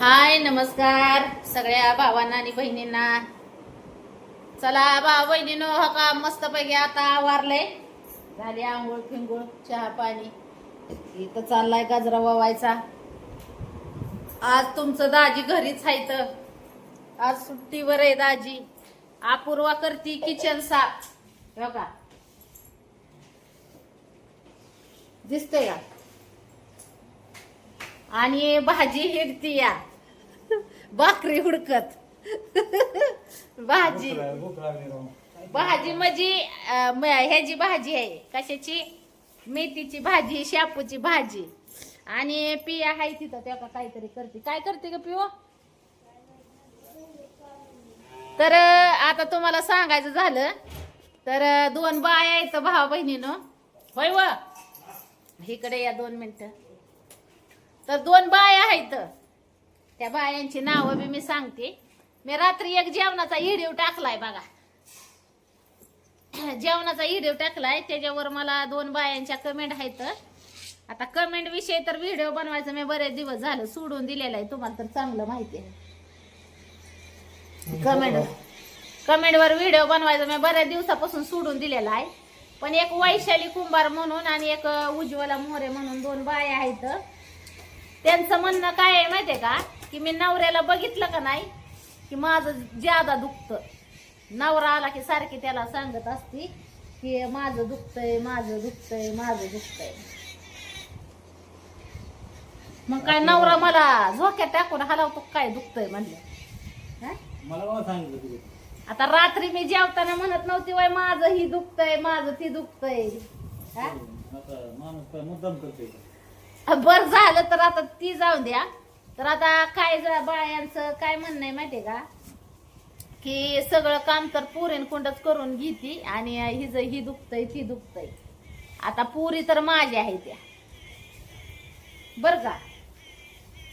हाय नमस्कार. सगळ्या भावांना आणि बहिणींना. चला भाव बहिणीनो हा का मस्त पैकी आता वारलंय. झाली आंघोळ फिंगोळ चहा पाणी. इथं चाललाय गाजरा वावायचा. आज तुमचं दाजी घरीच आहे तर आज सुट्टीवर आहे दाजी. अपूर्वा करती किचन साफ. हो का दिसतंय का? आणि भाजी हिडती या. भाकरी हुडकत. भाजी. भाजी म्हणजे अं, म- ह्याची भाजी आहे. कशाची? मेथीची भाजी शापूची भाजी. आणि पिया आहे तिथं त्या का काहीतरी करते. काय करते ग पिओ तर अं, आता तुम्हाला सांगायचं झालं तर अं, दोन बाया आहेत भावा बहिणीनं. होय व? इकडे या दोन मिनिटं. तर दोन बाया आहेत. त्या बायांची नावं बी मी सांगते. मी रात्री एक जेवणाचा व्हिडिओ टाकलाय बघा. जेवणाचा व्हिडिओ टाकलाय त्याच्यावर मला दोन बायांच्या कमेंट आहेत. आता कमेंट विषयी तर व्हिडिओ बनवायचं मी बरेच दिवस झालं सोडून दिलेला आहे तुम्हाला तर चांगलं माहिती आहे. कमेंट कमेंटवर व्हिडिओ बनवायचा मी बऱ्याच दिवसापासून सोडून दिलेला आहे. पण एक वैशाली कुंभार म्हणून आणि एक उज्ज्वला मोरे म्हणून दोन बाया आहेत. त्यांचं म्हणणं काय आहे माहितीये का? की मी नवऱ्याला बघितलं का नाही की माझं ज्यादा दुखतं नवरा आला की सारखी त्याला सांगत असती की माझं दुखतंय माझं दुखतंय माझं दुखतंय मग काय नवरा मला झोक्यात टाकून हलावतो काय दुखतंय म्हणलं हा? मला कोण सांगितलं तुझे आता रात्री मी जेवताना म्हणत नव्हती वय माझं ही दुखतंय माझं ती दुखतंय हा? आता माणूस काय मुद्दाम करतोय का? बर झालं तर आता ती जाऊ द्या तर आता काय जा- बायांचं काय म्हणणं आहे माहितीये का? की सगळं काम तर पुरीन कुंडच करून घेती आणि हिज ही दुखतय ती दुखतय. आता पुरी तर माझी आहे त्या. बर का?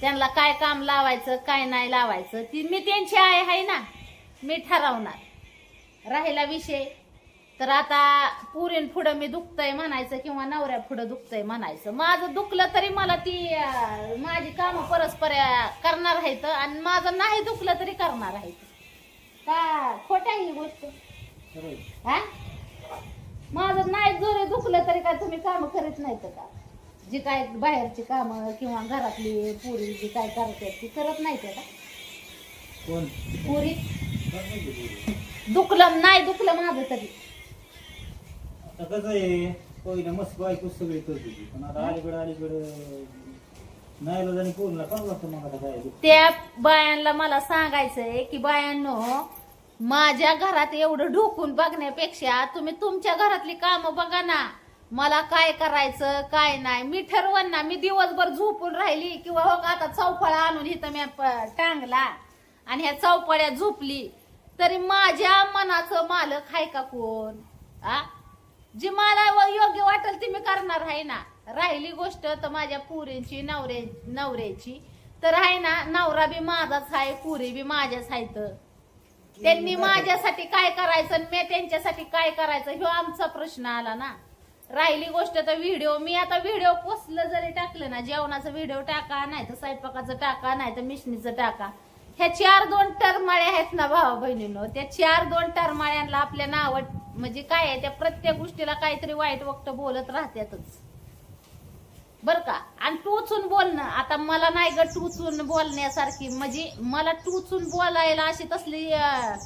त्यांना काय काम लावायचं काय नाही लावायचं ती मी त्यांची आहे आहे ना. मी ठरवणार. राहिला विषय. तर आता पुरीन पुढं मी दुखतय म्हणायचं किंवा नवऱ्या पुढं दुखतय म्हणायचं. माझं दुखलं तरी मला ती अं, माझी कामं परस्पर अं, करणार आहेत आणि माझं नाही दुखलं तरी करणार आहेत. का? खोट आहे ही गोष्ट. आहे. हा? माझं नाही जरी दुखलं तरी काय तुम्ही काम करीत नाहीत का? जी काय बाहेरची कामं किंवा घरातली पुरी जी काय करतात ती करत नाहीत का? कोण? पुरी? दुखलं नाही दुखलं माझं तरी. आता कसं आहे पहिलं मस्त बायको सगळी करत होती पण आता अलीकडे नाही पूर्ण पण लागतं काय त्या बायांना मला सांगायचंय की बायांनो माझ्या घरात एवढं ढोकून बघण्यापेक्षा तुम्ही तुमच्या घरातली कामं बघा ना. मला काय करायचं काय नाही. मी ठरवण ना मी दिवसभर झोपून राहिली किंवा हो आता चौफळा आणून इथं मी टांगला. आणि ह्या चौफळ्या झोपली. तरी माझ्या मनाचं मालक आहे का कोण? आ? जी मला योग्य वाटेल ती मी करणार आहे ना. राहिली गोष्ट तर माझ्या पुरींची नवरे नवऱ्याची. तर आहे ना नवरा बी माझाच आहे पुरी बी माझ्याच आहेत. त्यांनी माझ्यासाठी काय करायचं आणि मी त्यांच्यासाठी काय करायचं ह्यो आमचा प्रश्न आला ना. राहिली गोष्ट तर व्हिडिओ मी आता व्हिडिओ पोचलं जरी टाकलं ना जेवणाचा व्हिडिओ टाका नाही तर स्वयंपाकाचं टाका नाही तर मिशनीचं टाका. ह्या चार दोन टरमाळ्या आहेत ना भावा बहिणीनो त्या चार दोन टरमाळ्यांना आपल्या नाव म्हणजे काय आहे त्या प्रत्येक गोष्टीला काहीतरी वाईट वक्त बोलत राहतातच बर का? आणि टोचून बोलणं आता मला नाही ग टुचून बोलण्यासारखी. म्हणजे मला टुचून बोलायला अशी तसली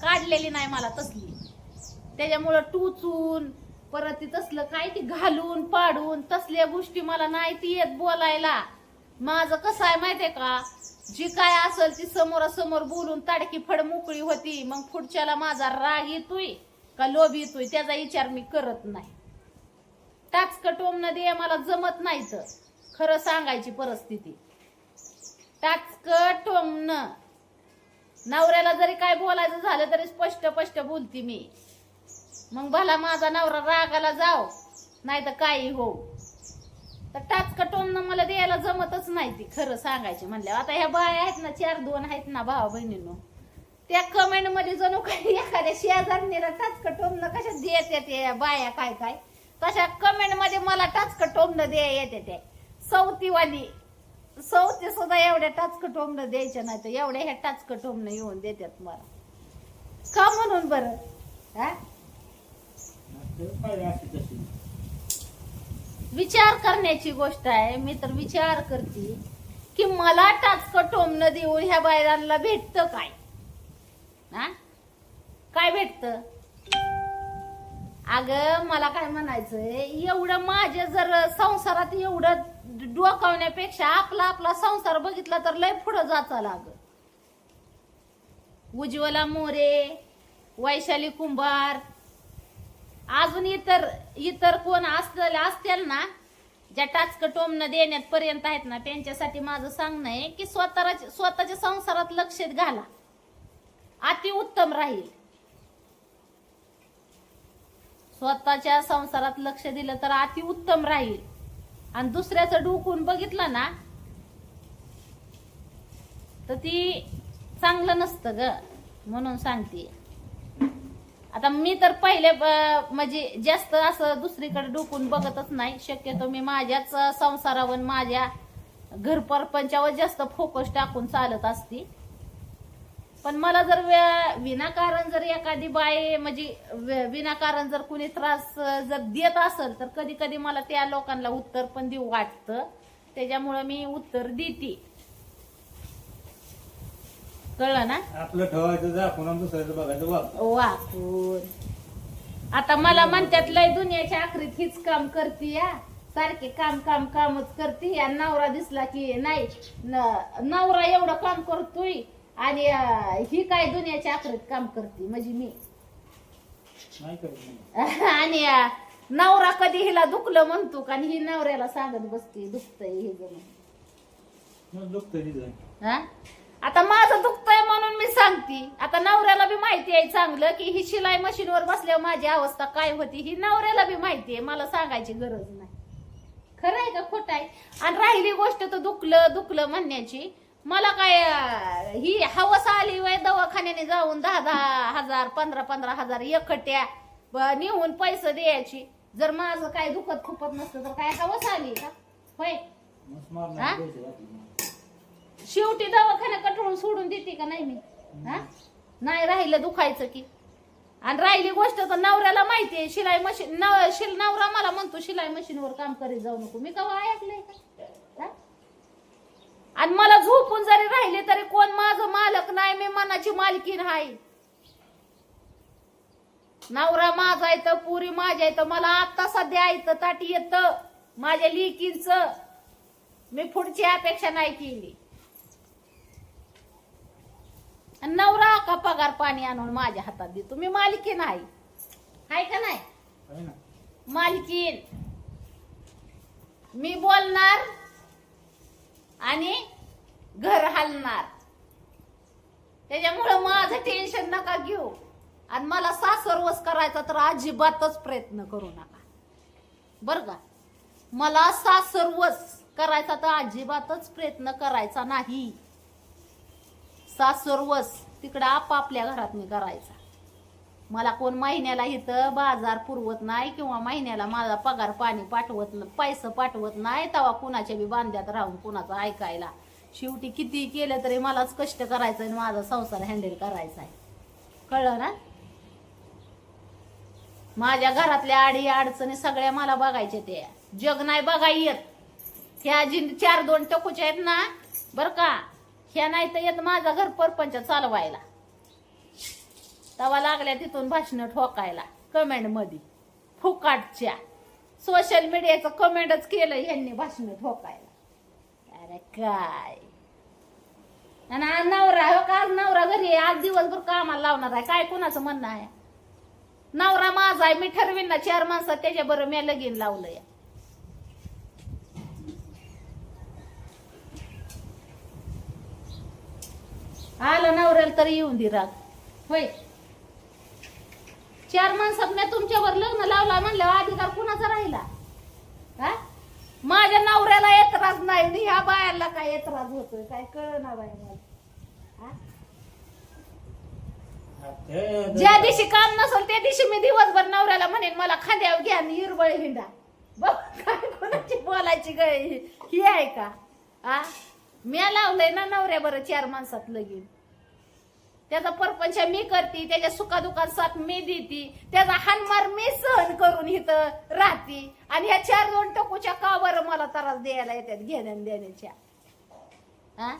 काढलेली नाही मला तसली. त्याच्यामुळं टुचून परत ती तसलं काय ती घालून पाडून तसल्या गोष्टी मला नाही ती येत बोलायला. माझं कसं आहे माहितीये का? जी काय असेल ती समोरासमोर बोलून ताडकी फड मोकळी होती मग पुढच्याला माझा राग येतोय. का लोभ येतोय त्याचा विचार मी करत नाही. टाचकटोम दे मला जमत नाही तर. खरं सांगायची परिस्थिती. टाचकटोमन नवऱ्याला जरी काय बोलायचं झालं तरी स्पष्ट स्पष्ट बोलती मी. मग भला माझा नवरा रागाला जाव नाही तर काही हो तर टाचकटोमन मला द्यायला जमतच नाही ती खरं सांगायची म्हणल्या आता ह्या बाया आहेत ना चार दोन आहेत ना भावा बहिणीनो त्या कमेंटमध्ये जणू काही एखाद्या शेजारणीला टोमणं कशा देत येते बाया काय काय? तशा कमेंटमध्ये मला टोमणं द्या येते त्या सवतीवाली सवती सुद्धा एवढ्या टाचक टोमणं द्यायच्या नाही तर एवढ्या ह्या टाचक टोमणं येऊन देतात मला. का म्हणून बरं? हा? विचार करण्याची गोष्ट आहे. मी तर विचार करते की मला टाचक टोमणं देऊन ह्या बायरांना भेटतं काय? हा? काय भेटतं? अग मला काय म्हणायचंय? एवढं माझ्या जर संसारात एवढं डोकावण्यापेक्षा आपला आपला संसार बघितला तर लय पुढं जाचा लाग उज्ज्वला मोरे वैशाली कुंभार अजून इतर इतर कोण असतील असतील ना ज्या टाचक टोमणं देण्यात पर्यंत आहेत ना त्यांच्यासाठी माझं सांगणं आहे की स्वतः स्वतःच्या संसारात लक्ष घाला. अति उत्तम राहील. स्वतःच्या संसारात लक्ष दिलं तर अतिउत्तम राहील. आणि दुसऱ्याचं डुकून बघितलं ना तर ती चांगलं नसतं ग म्हणून सांगते. आता मी तर पहिले म्हणजे जास्त असं दुसरीकडे डुकून बघतच नाही. शक्यतो मी माझ्याच संसारावर माझ्या घर परपंचावर जास्त फोकस टाकून चालत असते. पण मला जर विनाकारण जर एखादी बाई म्हणजे विनाकारण जर कुणी त्रास जर देत असेल तर कधी कधी मला त्या लोकांना उत्तर पण देऊ वाटतं. त्याच्यामुळं मी उत्तर देते. कळलं ना? आपलं ठेवायचं बघायचं आता मला म्हणतात लय दुनियाच्या आखरीत हीच काम करते या सारखे काम काम कामच करते या नवरा दिसला की नाही नवरा एवढं काम करतोय आणि अं, ही काय दुनियाच्या आखरीत काम करते म्हणजे मी. नाही करत नाही. आणि अं, नवरा कधी हिला दुखलं म्हणतो का आणि ही नवऱ्याला सांगत बसते दुखतंय हे जण. मग दुखतं तिथं हा? आता माझं दुखतंय म्हणून मी सांगते. आता नवऱ्याला बी माहिती आहे चांगलं की ही शिलाई मशीनवर बसल्यावर माझी अवस्था काय होती ही नवऱ्याला बी माहिती आहे मला सांगायची गरज नाही. खरं आहे का खोटं आहे? आणि राहिली गोष्ट तर दुखलं दुखलं म्हणण्याची. मला काय अं, ही हवस आली वय दवाखान्याने जाऊन दहा दहा हजार पंधरा पंधरा हजार एकट्या ब- नेऊन पैसे द्यायची. जर माझं काय दुखत खुपत नसतं तर काय हवस आली का? होय? हा? शेवटी दवाखाना कटळून सोडून देते का नाही मी? हा? नाही राहिलं दुखायचं की. आणि राहिली गोष्ट तर नवऱ्याला माहितीये शिलाई मशीन नव शिल नवरा मला म्हणतो शिलाई मशीनवर काम करीत जाऊ नको. मी कवा ऐकलंय का? आणि मला झोपून जरी राहिले तरी कोण माझं मालक नाही मी मनाची मालकीन आहे. नवरा माझा येतं पुरी माझ्या येतं मला आता सध्या येतं ताटी येतं माझ्या लिकीच. मी पुढची अपेक्षा नाही केली. नवरा का पगार पाणी आणून माझ्या हातात देतो? मी मालकीन आहे. हाय का नाही? आहे मालकीन. मी बोलणार आणि घर हलणार. त्याच्यामुळं माझं टेन्शन नका घेऊ. आणि मला सासरवस करायचा तर अजिबातच प्रयत्न करू नका. बर का? मला सासरवस करायचा तर अजिबातच प्रयत्न करायचा नाही. सासरवस तिकडं आपापल्या घरात मी करायचा. मला कोण महिन्याला इथं बाजार पुरवत नाही किंवा महिन्याला माझा पगार पाणी पाठवत पैसे पाठवत नाही तेव्हा कुणाच्या बी बांध्यात राहून कुणाचं ऐकायला. शेवटी किती केलं तरी मलाच कष्ट करायचं आणि माझा संसार हँडल करायचा आहे कळलं ना? माझ्या घरातल्या आडी अडचणी सगळ्या मला बघायच्या त्या. जग नाही बघाय येत. ह्या जी चार दोन टकूच्या आहेत ना? बरं का? ह्या नाही तर येत माझा घर परपंच चालवायला. तवा लागल्या तिथून भाषणं ठोकायला कमेंटमध्ये फुकाटच्या. सोशल मीडियाचं कमेंटच केलं ह्यांनी भाषणं ठोकायला. अरे काय? आणि आज नवरा हो का? नवरा घरी आहे आज दिवसभर कामाला लावणार आहे. काय कोणाचं म्हणणं आहे? नवरा माझा आहे मी ठरवीन ना. चार माणसं त्याच्या बरं मी लगीन लावलं या आलं नवऱ्याला तरी येऊन दे राग. होय? चार माणसात मी तुमच्यावर लग्न लावला म्हणल्यावर अधिकार कुणाचा राहिला? हा? माझ्या नवऱ्याला एतराज नाही आणि ह्या बायाला काय एतराज होतोय? काय कळ ना बाय मला ज्या दिवशी काम नसेल त्या दिवशी मी दिवसभर नवऱ्याला म्हणेन मला खांद्यावर घ्या आणि हिरबळ हिंडा. बघ काय कोणाची बोलायची ग ही? आहे का? आ मी लावलंय ना नवऱ्या बरं चार माणसात लगीन त्याचा परपंच मी करते त्याच्या सुखादुखात साथ मी देते त्याचा हानमार मी सहन करून इथं राहते. आणि ह्या चार दोन टकूच्या का बरं मला त्रास द्यायला येतात घेण्या देण्याच्या. हा?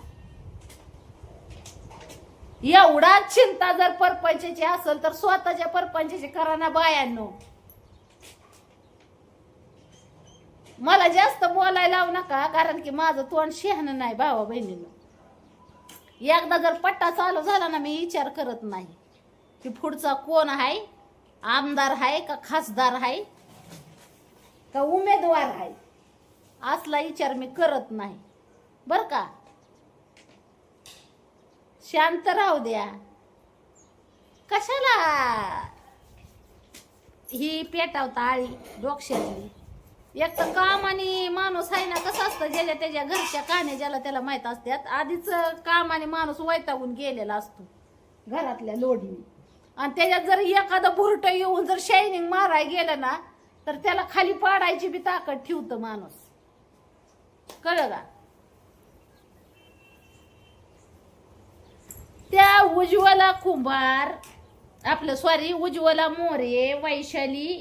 एवढा चिंता जर परपंचाची असेल तर स्वतःच्या परपंचाची करा ना बायांनो. मला जास्त बोलायला लावू नका कारण की माझं तोंड शहाणं नाही भावा बहिणीनं. एकदा जर पट्टा चालू झाला ना मी विचार करत नाही. की पुढचा कोण आहे आमदार आहे का खासदार आहे का उमेदवार आहे असला विचार मी करत नाही. बर का? शांत राहू द्या. कशाला? ही पेटावता आळी डोक्यातली. एक तर काम आणि माणूस आहे ना कसं असतं ज्याला त्याच्या घरच्या कहाण्या ज्याला त्याला माहीत असतात आधीच काम आणि माणूस वैतागून गेलेला असतो घरातल्या लोढणी आणि त्याच्यात जर एखादं बुरट येऊन जर शायनिंग माराय गेलं ना तर त्याला खाली पाडायची बी ताकद ठेवतं माणूस. कळलं का? त्या उज्ज्वला कुंभार आपलं सॉरी उज्ज्वला मोरे वैशाली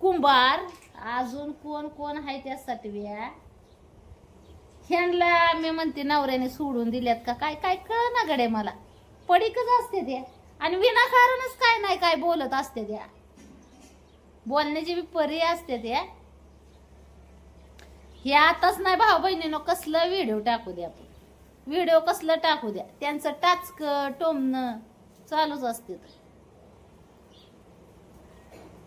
कुंभार अजून कोण कोण आहे त्या सटव्या? ह्यांना मी म्हणते नवऱ्याने सोडून दिल्यात का? काय काय कळ ना गडे मला? पडीकच असते त्या. आणि विनाकारणच काय नाही काय बोलत असते त्या. बोलण्याची बी परी असते त्या. हे आताच नाही भाऊ बहिणीनं कसलं व्हिडिओ टाकू द्या आपण. व्हिडिओ कसलं टाकू द्या. त्यांचं टाचक टोमणं चालूच असते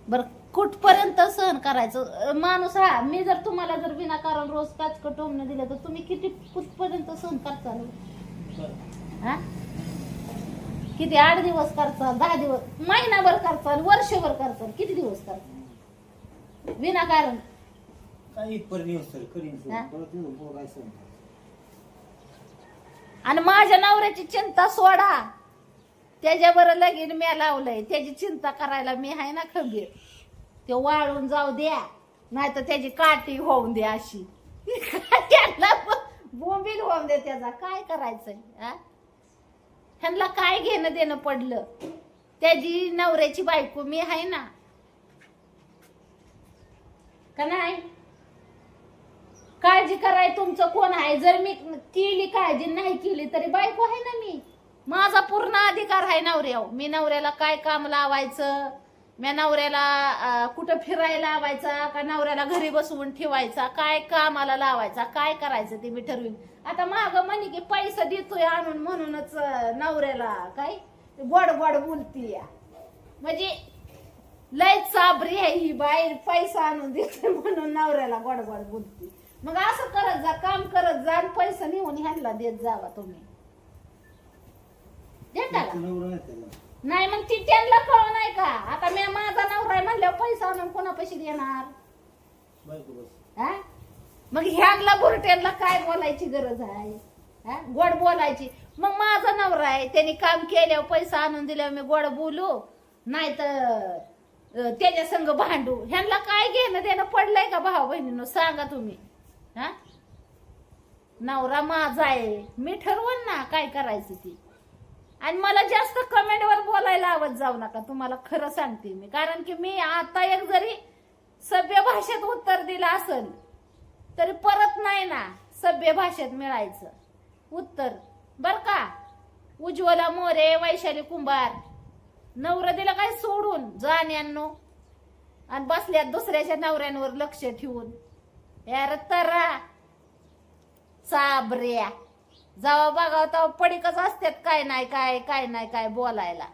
बर कुठपर्यंत सहन करायचं? माणूस हा मी जर तुम्हाला जर विनाकारण रोज टाचक टोमणं दिलं तर तुम्ही किती कुठपर्यंत सहन करचाल हा? किती आठ दिवस करचाल दहा दिवस महिनाभर करचाल वर्षभर करचाल किती दिवस करचाल विनाकारण. आणि माझ्या नवऱ्याची चिंता सोडा. त्याच्यावर लगीन मी लावलंय. त्याची चिंता करायला मी आहे ना खंबीर. ते वाळून जाऊ द्या नाही तर त्याची काठी होऊन द्या अशी. बोंबील होऊन दे त्याचा. काय करायचंय हा? ह्यांना काय घेणं देणं पडलं? त्याची नवऱ्याची बायको मी आहे ना. का नाही? काळजी कराय तुमचं कोण आहे? जर मी केली काळजी नाही केली तरी बायको आहे ना मी. माझा पूर्ण अधिकार आहे नवऱ्यावर. मी नवऱ्याला काय काम लावायचं? म्या नवऱ्याला कुठं फिरायला लावायचा का नवऱ्याला घरी बसवून ठेवायचा काय कामाला लावायचा काय करायचं ते मी ठरवीन. आता माग म्हणे की पैसा देतोय आणून म्हणूनच नवऱ्याला काय? गोड गोड बोलती या. म्हणजे लय चाबरी आहे ही बाई पैसा आणून देते म्हणून नवऱ्याला गोड गोड बोलती. मग असं करत जा काम करत जा आणि पैसा नेऊन ह्यांना देत जावा तुम्ही. देता का? नाही मग ती त्यांना कळ नाही का? आता मी माझा नवरा आहे म्हणल्यावर पैसा आणून कोणा पैसे देणार बायको बस हा? मग ह्यांना बुरट्यांना काय बोलायची गरज आहे? हा? गोड बोलायची. मग माझा नवरा आहे त्यांनी काम केल्यावर पैसा आणून दिल्यावर मी गोड बोलू? नाही तर त्याच्या संग भांडू? ह्यांना काय घेणं देणं पडलंय का भाऊ बहिणीनं? सांगा तुम्ही. हा? नवरा माझा आहे. मी ठरवण ना काय करायचं ती. आणि मला जास्त कमेंटवर बोलायला आवाज जाऊ नका. तुम्हाला खरं सांगते मी. कारण की मी आता एक जरी सभ्य भाषेत उत्तर दिलं असेल तरी परत नाही ना सभ्य भाषेत मिळायचं. उत्तर. बर का? उज्ज्वला मोरे वैशाली कुंभार. नवरा दिला काय सोडून? जाण्यांनो आणि बसल्यात दुसऱ्याच्या नवऱ्यांवर लक्ष ठेवून. यार तरा. चाबऱ्या जावा बघा तेव्हा पडीकच असतात काय नाही काय काय नाही काय बोलायला.